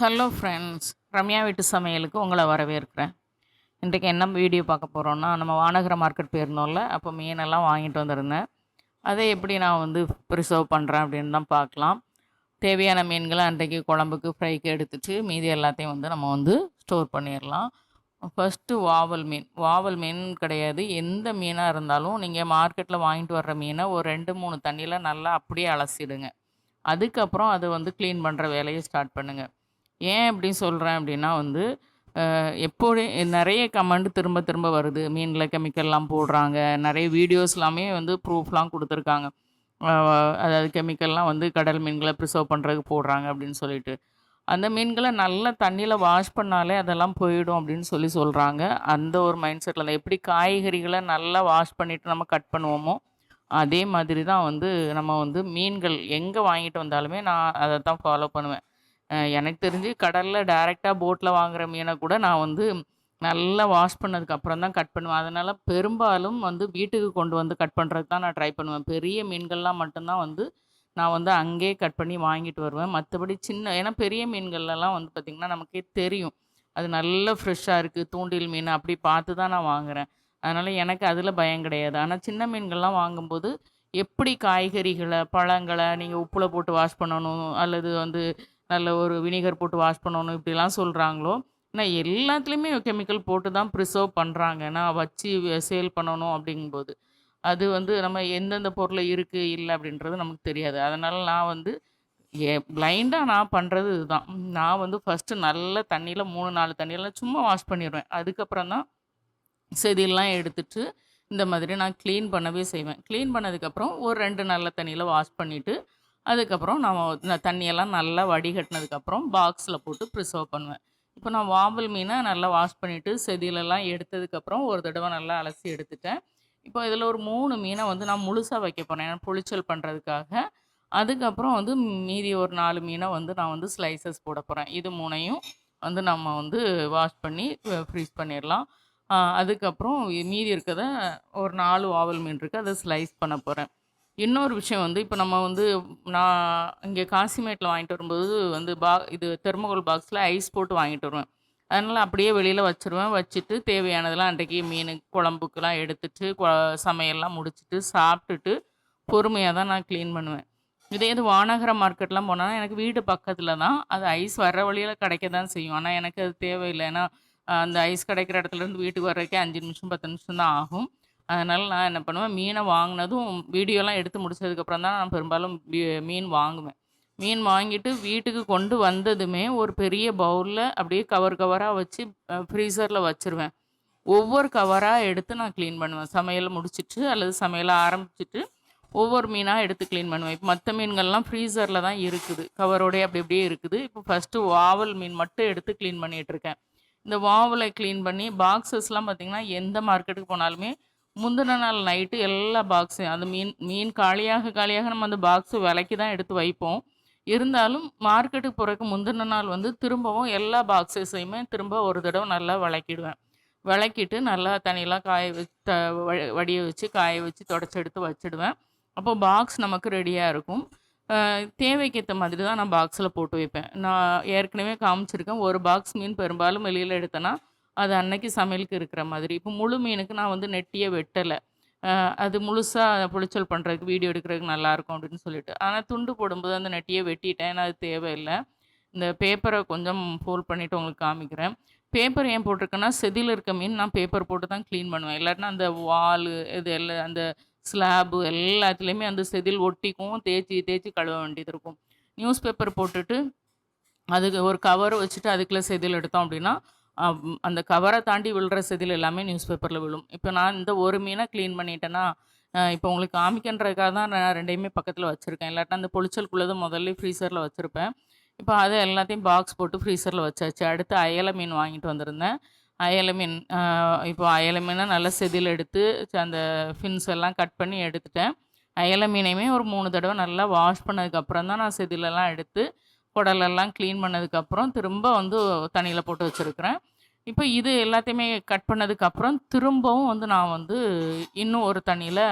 Hello friends Ramya வீட்டு சமையலுக்கு உங்களை வரவேற்கிறேன். இன்றைக்கு என்ன வீடியோ பார்க்க போகிறோன்னா நம்ம வானகர மார்க்கெட் போயிருந்தோம்ல அப்போ மீனெல்லாம் வாங்கிட்டு வந்திருந்தேன். அதை எப்படி நான் வந்து ப்ரிசர்வ் பண்ணுறேன் அப்படின்னு தான் பார்க்கலாம். தேவையான மீன்களை அன்றைக்கு குழம்புக்கு ஃப்ரைக்கு எடுத்துட்டு மீதி எல்லாத்தையும் வந்து நம்ம வந்து ஸ்டோர் பண்ணிடலாம். ஃபஸ்ட்டு வாவல் மீன். வாவல் மீன் கிடையாது. எந்த மீனாக இருந்தாலும் நீங்கள் மார்க்கெட்டில் வாங்கிட்டு வர்ற மீனை ஒரு ரெண்டு மூணு தண்ணியில் நல்லா அப்படியே அலசிடுங்க. அதுக்கப்புறம் அதை வந்து க்ளீன் பண்ணுற வேலையை ஸ்டார்ட் பண்ணுங்கள் ஏன் இப்படி சொல்கிறேன் அப்படின்னா வந்து எப்போது நிறைய கமெண்ட் திரும்ப திரும்ப வருது. மீனில் கெமிக்கல்லாம் போடுறாங்க. நிறைய வீடியோஸ் எல்லாமே வந்து ப்ரூஃப்லாம் கொடுத்துருக்காங்க. அதாவது கெமிக்கல்லாம் வந்து கடல் மீன்களை ப்ரிசர்வ் பண்ணுறதுக்கு போடுறாங்க அப்படின்னு சொல்லிட்டு. அந்த மீன்களை நல்லா தண்ணியில் வாஷ் பண்ணாலே அதெல்லாம் போயிடும் அப்படின்னு சொல்லி சொல்கிறாங்க அந்த ஒரு மைண்ட் செட்டில் தான் எப்படி காய்கறிகளை நல்லா வாஷ் பண்ணிவிட்டு நம்ம கட் பண்ணுவோமோ அதே மாதிரி தான் வந்து நம்ம வந்து மீன்கள் எங்கே வாங்கிட்டு வந்தாலுமே நான் அதை தான் ஃபாலோ பண்ணுவேன். எனக்கு தெரிஞ்சு கடலில் டைரெக்டாக போட்டில் வாங்குகிற மீனை கூட நான் வந்து நல்லா வாஷ் பண்ணதுக்கு அப்புறம் தான் கட் பண்ணுவேன். அதனால் பெரும்பாலும் வந்து வீட்டுக்கு கொண்டு வந்து கட் பண்ணுறதுக்கு தான் நான் ட்ரை பண்ணுவேன். பெரிய மீன்கள்லாம் மட்டும்தான் வந்து நான் வந்து அங்கேயே கட் பண்ணி வாங்கிட்டு வருவேன். மற்றபடி சின்ன ஏன்னா பெரிய மீன்கள்லாம் வந்து பார்த்திங்கன்னா நமக்கே தெரியும். அது நல்ல ஃப்ரெஷ்ஷாக இருக்குது தூண்டில் மீன் அப்படி பார்த்து தான் நான் வாங்குகிறேன் அதனால் எனக்கு அதில் பயம் கிடையாது. ஆனால் சின்ன மீன்கள்லாம் வாங்கும்போது எப்படி காய்கறிகளை பழங்களை நீங்கள் உப்பில் போட்டு வாஷ் பண்ணணும் அல்லது வந்து நல்ல ஒரு வினிகர் போட்டு வாஷ் பண்ணணும் இப்படிலாம் சொல்கிறாங்களோ ஆனால் எல்லாத்துலேயுமே கெமிக்கல் போட்டு தான் ப்ரிசர்வ் பண்ணுறாங்க நான் வச்சு சேல் பண்ணணும் அப்படிங்கும்போது. அது வந்து நம்ம எந்தெந்த பொருள் இருக்குது இல்லை அப்படின்றது நமக்கு தெரியாது. அதனால் நான் வந்து ஏ பிளைண்டாக நான் பண்ணுறது இதுதான். நான் வந்து ஃபஸ்ட்டு நல்ல தண்ணியில் மூணு நாலு தண்ணியில் சும்மா வாஷ் பண்ணிடுவேன் அதுக்கப்புறம் தான் செதிலெலாம் எடுத்துட்டு இந்த மாதிரி நான் க்ளீன் பண்ணவே செய்வேன். க்ளீன் பண்ணதுக்கப்புறம் ஒரு ரெண்டு நல்ல தண்ணியில் வாஷ் பண்ணிவிட்டு அதுக்கப்புறம் நான் தண்ணியெல்லாம் நல்லா வடிகட்டினதுக்கப்புறம் பாக்ஸில் போட்டு ப்ரிசர்வ் பண்ணுவேன். இப்போ நான் வாம்பல் மீனை நல்லா வாஷ் பண்ணிவிட்டு செதிலெல்லாம் எடுத்ததுக்கப்புறம் ஒரு தடவை நல்லா அலசி எடுத்துட்டேன். இப்போ இதில் ஒரு மூணு மீனை வந்து நான் முழுசாக வைக்க போகிறேன் ஏன்னா புளிச்சல் பண்ணுறதுக்காக அதுக்கப்புறம் வந்து மீதி ஒரு நாலு மீனை வந்து நான் வந்து ஸ்லைசஸ் போட போகிறேன் இது மூணையும் வந்து நம்ம வந்து வாஷ் பண்ணி ஃப்ரீஸ் பண்ணிடலாம். அதுக்கப்புறம் மீதி இருக்கிறத ஒரு நாலு வாவல் மீன் இருக்குது அதை ஸ்லைஸ் பண்ண போகிறேன் இன்னொரு விஷயம் வந்து இப்போ நம்ம வந்து நான் இங்கே காசிமேட்டில் வாங்கிட்டு வரும்போது வந்து பா இது தெர்மோகோல் பாக்ஸில் ஐஸ் போட்டு வாங்கிட்டு வருவேன். அதனால் அப்படியே வெளியில் வச்சுருவேன். வச்சுட்டு தேவையானதெல்லாம் அன்றைக்கி மீன் குழம்புக்கெல்லாம் எடுத்துட்டு கொ- சமையல்லாம் முடிச்சுட்டு சாப்பிட்டுட்டு பொறுமையாக தான் நான் க்ளீன் பண்ணுவேன். இதே இது வானகர மார்க்கெட்லாம் போனால் எனக்கு வீடு பக்கத்தில் தான். அது ஐஸ் வர்ற வழியில் கிடைக்க தான் செய்யும். ஆனால் எனக்கு அது தேவையில்லை. ஏன்னா அந்த ஐஸ் கிடைக்கிற இடத்துல இருந்து வீட்டுக்கு வர்றதுக்கே அஞ்சு நிமிஷம் பத்து நிமிஷம் தான் ஆகும். அதனால் நான் என்ன பண்ணுவேன் மீனை வாங்கினதும் வீடியோலாம் எடுத்து முடிச்சதுக்கப்புறம் தான் நான் பெரும்பாலும் மீன் வாங்குவேன். மீன் வாங்கிட்டு வீட்டுக்கு கொண்டு வந்ததுமே ஒரு பெரிய பவுலில் அப்படியே கவர் கவராக வச்சு ஃப்ரீசரில் வச்சுருவேன். ஒவ்வொரு கவராக எடுத்து நான் க்ளீன் பண்ணுவேன். சமையலை முடிச்சிட்டு அல்லது சமையலை ஆரம்பிச்சிட்டு ஒவ்வொரு மீனாக எடுத்து க்ளீன் பண்ணுவேன். இப்போ மற்ற மீன்கள்லாம் ஃப்ரீசரில் தான் இருக்குது. கவரோடய அப்படி அப்படியே இருக்குது. இப்போ ஃபஸ்ட்டு வாவல் மீன் மட்டும் எடுத்து க்ளீன் பண்ணிகிட்டு இருக்கேன். இந்த வாவலை க்ளீன் பண்ணி பாக்ஸஸ்லாம் பார்த்திங்கன்னா எந்த மார்க்கெட்டுக்கு போனாலுமே முந்தின நாள் நைட்டு எல்லா பாக்ஸையும் அந்த மீன் மீன் காலியாக காலியாக நம்ம அந்த பாக்ஸு விலைக்கு தான் எடுத்து வைப்போம். இருந்தாலும் மார்க்கெட்டுக்கு போகிறதுக்கு முந்தின நாள் வந்து திரும்பவும் எல்லா பாக்ஸஸையுமே திரும்ப ஒரு தடவை நல்லா விளக்கிடுவேன். விளக்கிட்டு நல்லா தண்ணியெலாம் காய வச்சு த வ- வடிய வச்சு காய வச்சு தொடச்சி எடுத்து வச்சிடுவேன். அப்போ பாக்ஸ் நமக்கு ரெடியாக இருக்கும். தேவைக்கேற்ற தேவைக்கு ஏற்ற மாதிரி தான் நான் பாக்ஸில் போட்டு வைப்பேன். நான் ஏற்கனவே காமிச்சிருக்கேன் ஒரு பாக்ஸ் மீன் பெரும்பாலும் வெளியில் எடுத்தேன்னா அது அன்னைக்கு சமையலுக்கு இருக்கிற மாதிரி. இப்போ முழு மீனுக்கு நான் வந்து நெட்டியை வெட்டலை. அது முழுசாக புளிச்சல் பண்ணுறதுக்கு வீடியோ எடுக்கிறதுக்கு நல்லாயிருக்கும் அப்படின்னு சொல்லிட்டு. ஆனால் துண்டு போடும்போது அந்த நெட்டியை வெட்டிட்டேன். ஏன்னா அது தேவையில்லை. இந்த பேப்பரை கொஞ்சம் ஃபோல்ட் பண்ணிவிட்டு உங்களுக்கு காமிக்கிறேன். பேப்பர் ஏன் போட்டிருக்கேன்னா செதில் இருக்க மீன் நான் பேப்பர் போட்டு தான் க்ளீன் பண்ணுவேன். இல்லாட்டினா அந்த வால் இது எல்லாம் அந்த ஸ்லாபு எல்லாத்துலேயுமே அந்த செதில் ஒட்டிக்கும். தேய்ச்சி தேய்ச்சி கழுவ வேண்டியது இருக்கும். நியூஸ் பேப்பர் போட்டுட்டு அதுக்கு ஒரு கவர் வச்சுட்டு அதுக்குள்ளே செதில் எடுத்தோம் அப்படின்னா அந்த கவரை தாண்டி விழுற செதில் எல்லாமே நியூஸ் பேப்பரில் விழும். இப்போ நான் இந்த ஒரு மீனை க்ளீன் பண்ணிட்டேன்னா இப்போ உங்களுக்கு காமிக்கன்றதுக்காக தான் நான் ரெண்டையுமே பக்கத்தில் வச்சுருக்கேன். இல்லாட்டா அந்த பொளிச்சலுக்குள்ளதை முதல்ல ஃப்ரீசரில் வச்சுருப்பேன். இப்போ அதை எல்லாத்தையும் பாக்ஸ் போட்டு ஃப்ரீசரில் வச்சாச்சு. அடுத்து அயல மீன் வாங்கிட்டு வந்திருந்தேன். அயல மீன் இப்போ அயல மீனை நல்லா செதில் எடுத்து அந்த ஃபின்ஸ் எல்லாம் கட் பண்ணி எடுத்துட்டேன். அயல மீனையுமே ஒரு மூணு தடவை நல்லா வாஷ் பண்ணதுக்கப்புறம் தான் நான் செதிலெல்லாம் எடுத்து குடலெல்லாம் க்ளீன் பண்ணதுக்கப்புறம் திரும்ப வந்து தண்ணியில் போட்டு வச்சுருக்கிறேன். இப்போ இது எல்லாத்தையுமே கட் பண்ணதுக்கப்புறம் திரும்பவும் வந்து நான் வந்து இன்னும் ஒரு தண்ணியில்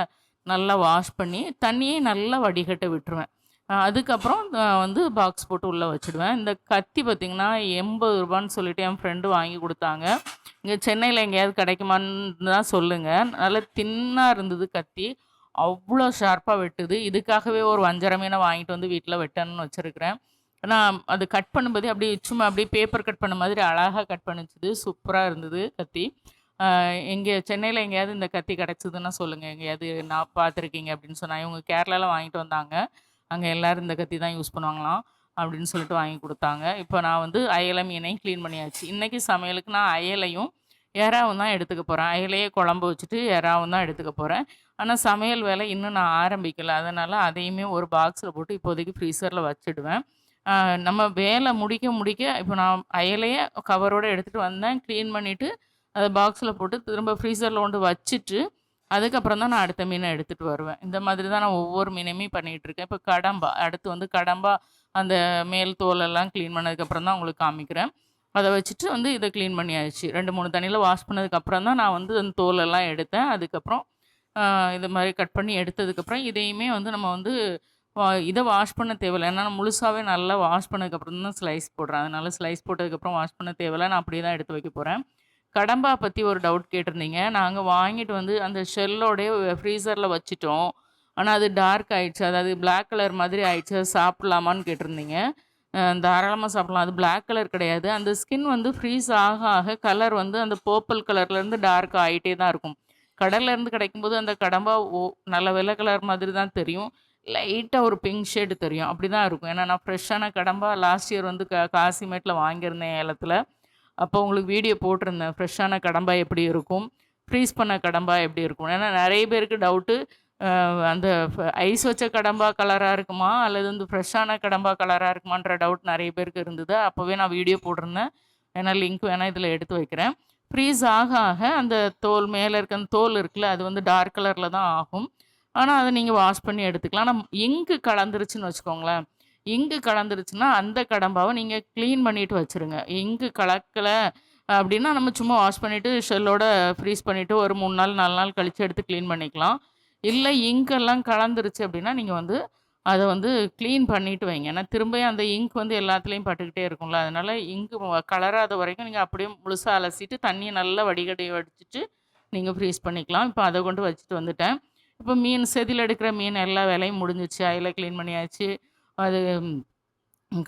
நல்லா வாஷ் பண்ணி தண்ணியை நல்லா வடிகட்ட விட்டுருவேன். அதுக்கப்புறம் வந்து பாக்ஸ் போட்டு உள்ளே வச்சுடுவேன். இந்த கத்தி பார்த்திங்கன்னா எண்பது ரூபான்னு சொல்லிட்டு என் ஃப்ரெண்டு வாங்கி கொடுத்தாங்க. இங்கே சென்னையில் எங்கேயாவது கிடைக்குமான்னு தான் சொல்லுங்கள் நல்லா தின்னாக இருந்தது கத்தி. அவ்வளோ ஷார்ப்பாக வெட்டுது. இதுக்காகவே ஒரு வஞ்சர மீனை வாங்கிட்டு வந்து வீட்டில் வெட்டணும்னு வச்சுருக்கிறேன். ஆனால் அது கட் பண்ணும்போதே அப்படியே சும்மா அப்படியே பேப்பர் கட் பண்ண மாதிரி அழகாக கட் பண்ணிச்சுது. சூப்பராக இருந்தது கத்தி. எங்கே சென்னையில் எங்கேயாவது இந்த கத்தி கிடச்சிதுன்னா சொல்லுங்கள் எங்கேயாவது நான் பார்த்துருக்கீங்க அப்படின்னு சொன்னால் இவங்க கேரளாவில் வாங்கிட்டு வந்தாங்க. அங்கே எல்லோரும் இந்த கத்தி தான் யூஸ் பண்ணுவாங்களாம் அப்படின்னு சொல்லிட்டு வாங்கி கொடுத்தாங்க. இப்போ நான் வந்து அயலை மீனையும் க்ளீன் பண்ணியாச்சு. இன்றைக்கி சமையலுக்கு நான் அயலையும் எறாவும் தான் எடுத்துக்க போகிறேன் அயலையே குழம்பு வச்சுட்டு எறாவும் தான் எடுத்துக்க போகிறேன் ஆனால் சமையல் வேலை இன்னும் நான் ஆரம்பிக்கலை. அதனால் அதையுமே ஒரு பாக்ஸில் போட்டு இப்போதைக்கு ஃப்ரீசரில் வச்சுடுவேன். நம்ம வேலை முடிக்க முடிக்க இப்போ நான் அயலையே கவரோடு எடுத்துகிட்டு வந்தேன். க்ளீன் பண்ணிவிட்டு அதை பாக்ஸில் போட்டு திரும்ப ஃப்ரீசரில் கொண்டு வச்சுட்டு அதுக்கப்புறம் தான் நான் அடுத்த மீனை எடுத்துகிட்டு வருவேன். இந்த மாதிரி தான் நான் ஒவ்வொரு மீனையுமே பண்ணிகிட்ருக்கேன் இப்போ கடம்பா அடுத்து வந்து கடம்பா அந்த மேல் தோலெல்லாம் க்ளீன் பண்ணதுக்கப்புறம் தான் உங்களுக்கு காமிக்கிறேன். அதை வச்சுட்டு வந்து இதை க்ளீன் பண்ணியாச்சு. ரெண்டு மூணு தண்ணியில் வாஷ் பண்ணதுக்கப்புறம் தான் நான் வந்து அந்த தோலெல்லாம் எடுத்தேன். அதுக்கப்புறம் இது மாதிரி கட் பண்ணி எடுத்ததுக்கப்புறம் இதையுமே வந்து நம்ம வந்து இதை வாஷ் பண்ண தேவையில்லை. ஏன்னா நான் முழுசாகவே நல்லா வாஷ் பண்ணதுக்கப்புறம் தான் ஸ்லைஸ் போடுறேன். அதனால் ஸ்லைஸ் போட்டதுக்கப்புறம் வாஷ் பண்ண தேவையில்லை. நான் அப்படியே தான் எடுத்து வைக்க போகிறேன் கடம்பா பற்றி ஒரு டவுட் கேட்டிருந்தீங்க. நாங்கள் வாங்கிட்டு வந்து அந்த ஷெல்லோடய ஃப்ரீசரில் வச்சுட்டோம். ஆனால் அது டார்க் ஆயிடுச்சு. அதாவது பிளாக் கலர் மாதிரி ஆயிடுச்சு. அது சாப்பிட்லாமான்னு கேட்டிருந்தீங்க. தாராளமாக சாப்பிடலாம். அது பிளாக் கலர் கிடையாது. அந்த ஸ்கின் வந்து ஃப்ரீஸ் ஆக ஆக கலர் வந்து அந்த பர்பிள் கலர்லேருந்து டார்க் ஆகிட்டே தான் இருக்கும். கடல்லேருந்து கிடைக்கும்போது அந்த கடம்பா ஓ நல்ல வெள்ளை கலர் மாதிரி தான் தெரியும். லைட்டாக ஒரு பிங்க் ஷேடு தெரியும். அப்படி தான் இருக்கும். ஏன்னா நான் ஃப்ரெஷ்ஷான கடம்பா லாஸ்ட் இயர் வந்து க காசிமேட்டில் வாங்கியிருந்தேன் ஏலத்தில். அப்போ உங்களுக்கு வீடியோ போட்டிருந்தேன். ஃப்ரெஷ்ஷான கடம்பா எப்படி இருக்கும்? ஃப்ரீஸ் பண்ண கடம்பா எப்படி இருக்கும்? ஏன்னா நிறைய பேருக்கு டவுட்டு அந்த ஐஸ் வச்ச கடம்பா கலராக இருக்குமா? அல்லது வந்து ஃப்ரெஷ்ஷான கடம்பா கலராக இருக்குமான்ற டவுட் நிறைய பேருக்கு இருந்தது. அப்போவே நான் வீடியோ போட்டிருந்தேன். ஏன்னா லிங்க் வேணால் இதில் எடுத்து வைக்கிறேன். ஃப்ரீஸ் ஆக ஆக அந்த தோல் மேலே இருக்க அந்த தோல் இருக்குல்ல அது வந்து டார்க் கலரில் தான் ஆகும். ஆனால் அதை நீங்கள் வாஷ் பண்ணி எடுத்துக்கலாம். ஆனால் இங்கு கலந்துருச்சுன்னு வச்சுக்கோங்களேன். இங்கு கலந்துருச்சுன்னா அந்த கடம்பாவை நீங்கள் க்ளீன் பண்ணிட்டு வச்சுருங்க. இங்கு கலக்கலை அப்படின்னா நம்ம சும்மா வாஷ் பண்ணிவிட்டு ஷெல்லோட ஃப்ரீஸ் பண்ணிவிட்டு ஒரு மூணு நாள் நாலு நாள் கழித்து எடுத்து க்ளீன் பண்ணிக்கலாம். இல்லை இங்கெல்லாம் கலந்துருச்சு அப்படின்னா நீங்கள் வந்து அதை வந்து க்ளீன் பண்ணிட்டு வைங்க. ஏன்னா திரும்ப அந்த இங்க் வந்து எல்லாத்துலேயும் பட்டுக்கிட்டே இருக்கும்ல. அதனால் இங்கு கலராத வரைக்கும் நீங்கள் அப்படியே முழுசாக அலசிட்டு தண்ணியை நல்லா வடிகட்டி வடிச்சிட்டு நீங்கள் ஃப்ரீஸ் பண்ணிக்கலாம். இப்போ அதை கொண்டு வச்சுட்டு வந்துட்டேன். இப்போ மீன் செதில் எடுக்கிற மீன் எல்லா வேலையும் முடிஞ்சிச்சு. அதில் க்ளீன் பண்ணியாச்சு. அது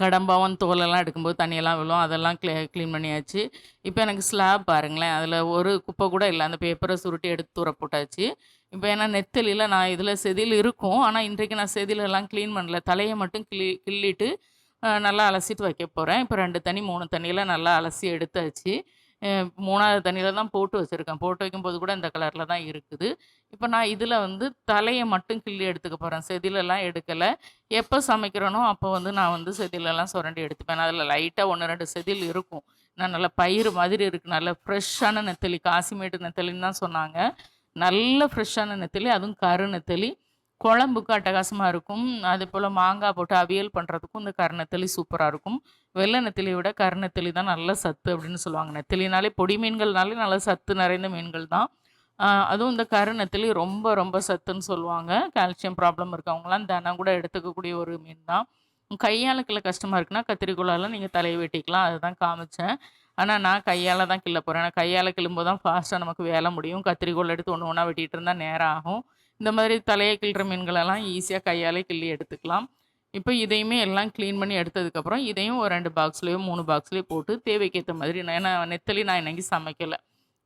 கடம்பாவன் தோலெல்லாம் எடுக்கும்போது தண்ணியெல்லாம் விழும். அதெல்லாம் க்ளீ க்ளீன் பண்ணியாச்சு. இப்போ எனக்கு ஸ்லாப் பாருங்களேன். அதில் ஒரு குப்பை கூட இல்லை. அந்த பேப்பரை சுருட்டி எடுத்து தூர போட்டாச்சு. இப்போ ஏன்னா நெத்தலியில் நான் இதில் செதில் இருக்கும். ஆனால் இன்றைக்கு நான் செதிலெல்லாம் க்ளீன் பண்ணல. தலையை மட்டும் கிளி கிள்ளிட்டு நல்லா அலசிட்டு வைக்க போகிறேன் இப்போ ரெண்டு தண்ணி மூணு தண்ணியில் நல்லா அலசி எடுத்தாச்சு. மூணாவது தண்ணியில் தான் போட்டு வச்சுருக்கேன். போட்டு வைக்கும்போது கூட இந்த கலரில் தான் இருக்குது. இப்போ நான் இதில் வந்து தலையை மட்டும் கிள்ளி எடுத்துக்க போகிறேன் செதிலெல்லாம் எடுக்கலை. எப்போ சமைக்கிறேனோ அப்போ வந்து நான் வந்து செதிலெல்லாம் சுரண்டி எடுத்துப்பேன். அதில் லைட்டாக ஒன்று ரெண்டு செதில் இருக்கும். நான் நல்லா பயிர் மாதிரி இருக்குது நல்ல ஃப்ரெஷ்ஷான நெத்தலி. காசிமேட்டு நெத்தலின்னு தான் சொன்னாங்க. நல்ல ஃப்ரெஷ்ஷான நெத்தலி அதுவும் கரு நெத்தலி. குழம்புக்கு அட்டகாசமாக இருக்கும். அது போல் மாங்காய் போட்டு அவியல் பண்ணுறதுக்கும் இந்த கருணத்தளி சூப்பராக இருக்கும். வெள்ளை நெத்திலியை விட கருணத்தளி தான் நல்ல சத்து அப்படின்னு சொல்லுவாங்க. நெத்திலினாலே பொடி மீன்கள்னாலே நல்ல சத்து நிறைந்த மீன்கள் தான். அதுவும் இந்த கருணத்தளி ரொம்ப ரொம்ப சத்துன்னு சொல்லுவாங்க. கால்சியம் ப்ராப்ளம் இருக்கவங்களாம் தினம் கூட எடுத்துக்கக்கூடிய ஒரு மீன் தான். கையால் கிள்ள கஷ்டமாக இருக்குன்னா கத்திரிக்கோளால் நீங்கள் தலையை வெட்டிக்கலாம். அதுதான் காமிச்சேன். ஆனால் நான் கையால் தான் கிள்ள போகிறேன் ஏன்னா கையால் கிள்ளும்போது தான் ஃபாஸ்ட்டாக நமக்கு வேலை முடியும். கத்திரிக்கோல் எடுத்து ஒன்று ஒன்றா வெட்டிகிட்டு இருந்தால் நேரம் ஆகும். இந்த மாதிரி தலையை கிள்ளுற மீன்களெல்லாம் ஈஸியாக கையாலே கிள்ளி எடுத்துக்கலாம். இப்போ இதையுமே எல்லாம் க்ளீன் பண்ணி எடுத்ததுக்கப்புறம் இதையும் ஒரு ரெண்டு பாக்ஸ்லேயோ மூணு பாக்ஸ்லேயோ போட்டு தேவைக்கேற்ற மாதிரி நான் ஏன்னா நெத்தலி நான் இன்னைக்கு சமைக்கலை.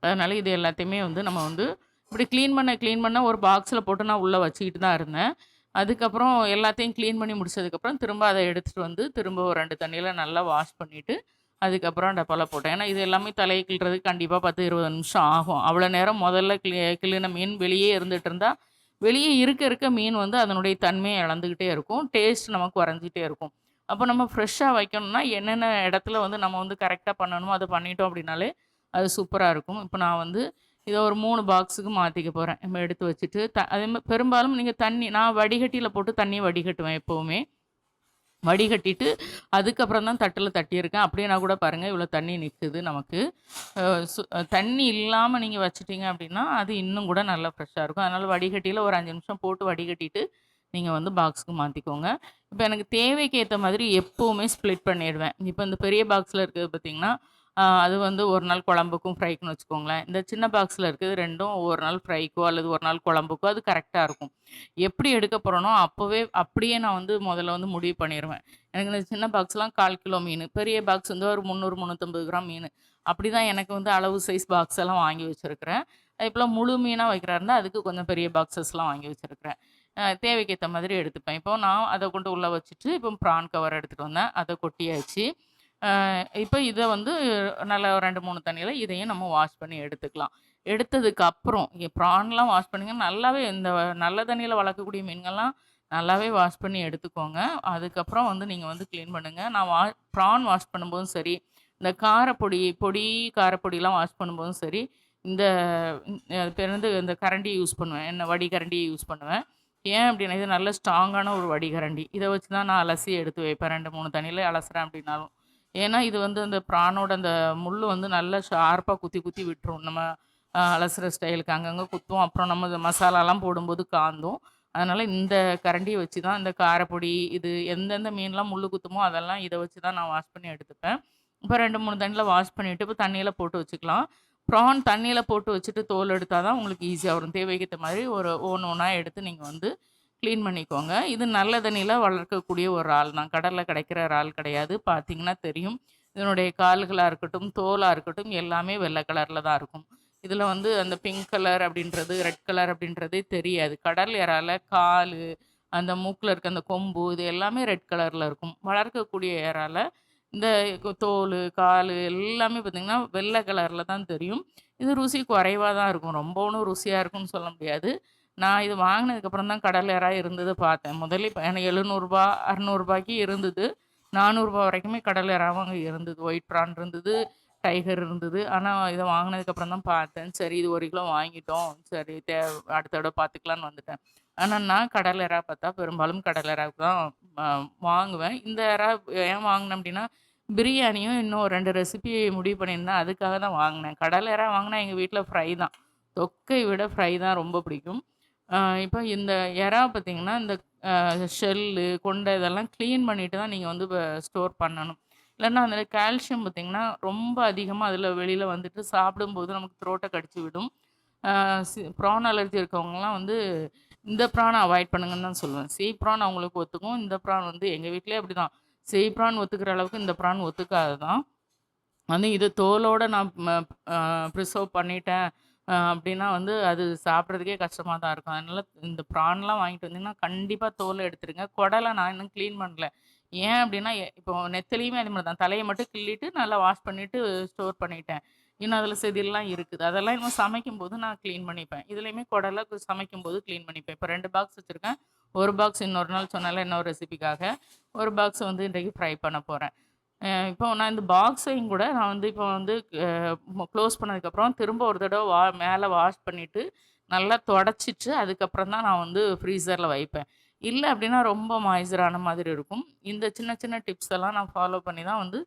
அதனால் இது எல்லாத்தையுமே வந்து நம்ம வந்து இப்படி க்ளீன் பண்ண க்ளீன் பண்ண ஒரு பாக்ஸில் போட்டு நான் உள்ளே வச்சுக்கிட்டு தான் இருந்தேன். அதுக்கப்புறம் எல்லாத்தையும் க்ளீன் பண்ணி முடிச்சதுக்கப்புறம் திரும்ப அதை எடுத்துகிட்டு வந்து திரும்ப ஒரு ரெண்டு தண்ணியில் நல்லா வாஷ் பண்ணிவிட்டு அதுக்கப்புறம் டப்பாவில் போட்டேன். ஏன்னா இது எல்லாமே தலையை கிள்றதுக்கு கண்டிப்பாக பத்து இருபது நிமிஷம் ஆகும். அவ்வளோ நேரம் முதல்ல கிளி கிள்ளின மீன் வெளியே இருந்துகிட்டு இருந்தால் வெளியே இருக்க இருக்க மீன் வந்து அதனுடைய தன்மையை இழந்துக்கிட்டே இருக்கும். டேஸ்ட் நமக்கு குறைஞ்சிட்டே இருக்கும். அப்போ நம்ம ஃப்ரெஷ்ஷாக வைக்கணும்னா என்னென்ன இடத்துல வந்து நம்ம வந்து கரெக்டாக பண்ணணுமோ அதை பண்ணிட்டோம் அப்படின்னாலே அது சூப்பராக இருக்கும். இப்போ நான் வந்து இதை ஒரு மூணு பாக்ஸுக்கு மாற்றிக்க போகிறேன் நம்ம எடுத்து வச்சுட்டு த அதே மாதிரி பெரும்பாலும் நீங்கள் தண்ணி நான் வடிகட்டியில் போட்டு தண்ணியை வடிகட்டுவேன் எப்போவுமே. வடிகட்டிட்டு அதுக்கப்புறம் தான் தட்டில் தட்டியிருக்கேன். அப்படின்னா கூட பாருங்கள் இவ்வளோ தண்ணி நிற்குது நமக்கு. சு- தண்ணி இல்லாமல் நீங்கள் வச்சிட்டீங்க அப்படின்னா அது இன்னும் கூட நல்லா ஃப்ரெஷ்ஷாக இருக்கும். அதனால் வடிகட்டியில் ஒரு அஞ்சு நிமிஷம் போட்டு வடிகட்டிட்டு நீங்கள் வந்து பாக்ஸுக்கு மாற்றிக்கோங்க இப்போ எனக்கு தேவைக்கு ஏற்ற மாதிரி எப்போவுமே ஸ்ப்ளிட் பண்ணிடுவேன். இப்போ இந்த பெரிய பாக்ஸில் இருக்கிறது பார்த்தீங்கன்னா அது வந்து ஒரு நாள் குழம்புக்கும் ஃப்ரைக்குன்னு வச்சுக்கோங்களேன். இந்த சின்ன பாக்ஸில் இருக்குது ரெண்டும் ஒரு நாள் ஃப்ரைக்கோ அல்லது ஒரு நாள் குழம்புக்கோ அது கரெக்டாக இருக்கும். எப்படி எடுக்க போகிறேனோ அப்போவே அப்படியே நான் வந்து முதல்ல வந்து முடிவு பண்ணிடுவேன் எனக்கு இந்த சின்ன பாக்ஸ்லாம் கால் கிலோ மீன் பெரிய பாக்ஸ் வந்து ஒரு முந்நூறு முந்நூற்றம்பது கிராம் மீன். அப்படி தான் எனக்கு வந்து அளவு சைஸ் பாக்ஸ் எல்லாம் வாங்கி வச்சுருக்கிறேன். இப்போலாம் முழு மீனாக வைக்கிறா இருந்தால் அதுக்கு கொஞ்சம் பெரிய பாக்ஸஸ்லாம் வாங்கி வச்சுருக்கிறேன். தேவைக்கு ஏற்ற மாதிரி எடுத்துப்பேன். இப்போ நான் அதை கொண்டு உள்ளே வச்சுட்டு இப்போ ப்ரான் கவர் எடுத்துகிட்டு வந்தேன். அதை கொட்டியாச்சு. இப்போ இதை வந்து நல்லா ரெண்டு மூணு தண்ணியில் இதையும் நம்ம வாஷ் பண்ணி எடுத்துக்கலாம். எடுத்ததுக்கு அப்புறம் ப்ரான்லாம் வாஷ் பண்ணிங்க நல்லாவே இந்த நல்ல தண்ணியில் வளர்க்கக்கூடிய மீன்கள்லாம் நல்லாவே வாஷ் பண்ணி எடுத்துக்கோங்க. அதுக்கப்புறம் வந்து நீங்கள் வந்து க்ளீன் பண்ணுங்கள் நான் வா ப்ரான் வாஷ் பண்ணும்போதும் சரி இந்த காரப்பொடி பொடி காரப்பொடிலாம் வாஷ் பண்ணும்போதும் சரி இந்த பிறந்து இந்த கரண்டி யூஸ் பண்ணுவேன். என்ன வடிகரண்டியை யூஸ் பண்ணுவேன். ஏன் அப்படின்னா இது நல்ல ஸ்ட்ராங்கான ஒரு வடிகரண்டி இதை வச்சு தான் நான் அலசி எடுத்து வைப்பேன். ரெண்டு மூணு தண்ணியில் அலசுறேன் அப்படின்னாலும். ஏன்னா இது வந்து அந்த ப்ரானோட அந்த முள் வந்து நல்லா ஷார்ப்பாக குத்தி குத்தி விட்டுரும். நம்ம அலசுகிற அலசுற ஸ்டைலுக்கு அங்கங்கே குத்தும். அப்புறம் நம்ம இந்த மசாலாலாம் போடும்போது காந்தும். அதனால் இந்த கரண்டியை வச்சு தான் இந்த காரப்பொடி இது எந்தெந்த மீன்லாம் முள் குத்துமோ அதெல்லாம் இதை வச்சு தான் நான் வாஷ் பண்ணி எடுத்துப்பேன். இப்போ ரெண்டு மூணு தண்ணியில் வாஷ் பண்ணிவிட்டு இப்போ தண்ணியில் போட்டு வச்சுக்கலாம். ப்ரான் தண்ணியில் போட்டு வச்சுட்டு தோல் எடுத்தால் தான் உங்களுக்கு ஈஸியாக வரும். தேவைக்கேற்ற மாதிரி ஒரு ஒன்று ஒன்றா எடுத்து நீங்கள் வந்து க்ளீன் பண்ணிக்கோங்க. இது நல்ல தண்ணியில் வளர்க்கக்கூடிய ஒரு இறால் தான். கடலில் கிடைக்கிற இறால் கிடையாது. பார்த்தீங்கன்னா தெரியும். இதனுடைய கால்களாக இருக்கட்டும் தோலாக இருக்கட்டும் எல்லாமே வெள்ளை கலரில் தான் இருக்கும். இதில் வந்து அந்த பிங்க் கலர் அப்படின்றது ரெட் கலர் அப்படின்றதே தெரியாது. கடல் இறால கால் அந்த மூக்கில் இருக்க அந்த கொம்பு இது எல்லாமே ரெட் கலரில் இருக்கும். வளர்க்கக்கூடிய இறால இந்த தோல் கால் எல்லாமே பார்த்திங்கன்னா வெள்ளை கலரில் தான் தெரியும். இது ருசி குறைவாக தான் இருக்கும். ரொம்பவும் ருசியாக இருக்கும்னு சொல்ல முடியாது. நான் இது வாங்கினதுக்கப்புறம் தான் கடல் இறா இருந்தது பார்த்தேன். முதல்ல இப்போ எனக்கு எழுநூறுபா அறநூறுபாய்க்கு இருந்தது. நானூறுரூபா வரைக்குமே கடல் இறாவும் அங்கே இருந்தது. ஒயிட் ப்ரான் இருந்தது டைகர் இருந்தது. ஆனால் இதை வாங்கினதுக்கப்புறம் தான் பார்த்தேன். சரி இது ஒரு கிலோ வாங்கிட்டோம். சரி தே அடுத்த தடவை பார்த்துக்கலான்னு வந்துட்டேன். ஆனால் நான் கடல் இறா பார்த்தா பெரும்பாலும் கடல் இறாவுக்கு தான் வாங்குவேன். இந்த இறா ஏன் வாங்கினேன் அப்படின்னா பிரியாணியும் இன்னும் ஒரு ரெண்டு ரெசிபி முடிவு பண்ணியிருந்தேன். அதுக்காக தான் வாங்கினேன். கடல் இறா வாங்கினா எங்கள் வீட்டில் ஃப்ரை தான். தொக்கை விட ஃப்ரை தான் ரொம்ப பிடிக்கும். இப்போ இந்த எறா பார்த்தீங்கன்னா இந்த ஷெல்லு கொண்டை இதெல்லாம் க்ளீன் பண்ணிட்டு தான் நீங்கள் வந்து ஸ்டோர் பண்ணணும். இல்லைன்னா அதில் கால்சியம் பார்த்தீங்கன்னா ரொம்ப அதிகமாக அதில் வெளியில் வந்துட்டு சாப்பிடும்போது நமக்கு த்ரோட்டை கடிச்சு விடும். ப்ரான் அலர்ஜி இருக்கவங்கலாம் வந்து இந்த ப்ரானை அவாய்ட் பண்ணுங்கன்னு தான் சொல்லுவேன். சீ ப்ரான் அவங்களுக்கு ஒத்துக்கும் இந்த ப்ரான் வந்து எங்கள் வீட்டிலே அப்படி தான் செய் ப்ரான் ஒத்துக்கிற அளவுக்கு இந்த ப்ரான் ஒத்துக்காது தான் வந்து இது தோலோடு நான் ப்ரிசர்வ் பண்ணிட்டேன். அப்படின்னா வந்து அது சாப்பிட்றதுக்கே கஷ்டமாக தான் இருக்கும். அதனால இந்த ப்ரான்லாம் வாங்கிட்டு வந்தீங்கன்னா கண்டிப்பாக தோலை எடுத்துருங்க. குடலை நான் இன்னும் க்ளீன் பண்ணல. ஏன் அப்படின்னா எ- இப்போ நெத்திலையுமே அதே மாதிரி தான் தலையை மட்டும் கிள்ளிட்டு நல்லா வாஷ் பண்ணிட்டு ஸ்டோர் பண்ணிட்டேன். இன்னும் அதில் செதில்லாம் இருக்குது. அதெல்லாம் இன்னும் சமைக்கும்போது நான் க்ளீன் பண்ணிப்பேன். இதுலேயுமே குடலை கு- க்ளீன் பண்ணிப்பேன். இப்போ ரெண்டு பாக்ஸ் வச்சுருக்கேன். ஒரு பாக்ஸ் இன்னொரு நாள் சொன்னால இன்னொரு ரெசிபிக்காக. ஒரு பாக்ஸ் வந்து இன்றைக்கு ஃப்ரை பண்ண போகிறேன் இப்போ நான் இந்த பாக்ஸையும் கூட நான் வந்து இப்போ வந்து க்ளோஸ் பண்ணதுக்கப்புறம் திரும்ப ஒரு தடவை வா மேலே வாஷ் பண்ணிவிட்டு நல்லா தொடச்சிட்டு அதுக்கப்புறம் தான் நான் வந்து ஃப்ரீசரில் வைப்பேன். இல்லை அப்படின்னா ரொம்ப மாய்ஸரான மாதிரி இருக்கும். இந்த சின்ன சின்ன டிப்ஸ் எல்லாம் நான் ஃபாலோ பண்ணி தான் வந்து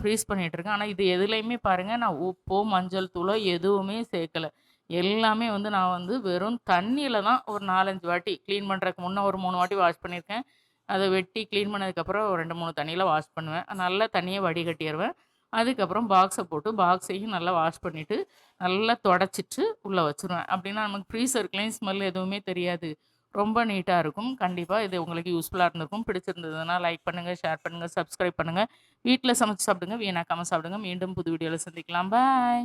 ஃப்ரீஸ் பண்ணிகிட்ருக்கேன் ஆனால் இது எதுலேயுமே பாருங்கள் நான் உப்போ மஞ்சள் தூளோ எதுவுமே சேர்க்கலை. எல்லாமே வந்து நான் வந்து வெறும் தண்ணியில் தான் ஒரு நாலஞ்சு வாட்டி க்ளீன் பண்ணுறதுக்கு முன்னே ஒரு மூணு வாட்டி வாஷ் பண்ணியிருக்கேன் அதை வெட்டி க்ளீன் பண்ணதுக்கப்புறம் ரெண்டு மூணு தண்ணியில் வாஷ் பண்ணுவேன். நல்லா தண்ணியை வடிகட்டிடுவேன் அதுக்கப்புறம் பாக்ஸை போட்டு பாக்ஸையும் நல்லா வாஷ் பண்ணிவிட்டு நல்லா தொடச்சிட்டு உள்ளே வச்சுருவேன். அப்படின்னா நமக்கு ஃப்ரீசருக்குலேயும் ஸ்மெல் எதுவுமே தெரியாது. ரொம்ப நீட்டாக இருக்கும். கண்டிப்பாக இது உங்களுக்கு யூஸ்ஃபுல்லாக இருந்திருக்கும். பிடிச்சிருந்ததுன்னா லைக் பண்ணுங்கள் ஷேர் பண்ணுங்கள் சப்ஸ்கிரைப் பண்ணுங்கள் வீட்டில் சமைச்சு சாப்பிடுங்க வீணாக்காமல் சாப்பிடுங்க. மீண்டும் புது வீடியோவில் சந்திக்கலாம். பாய்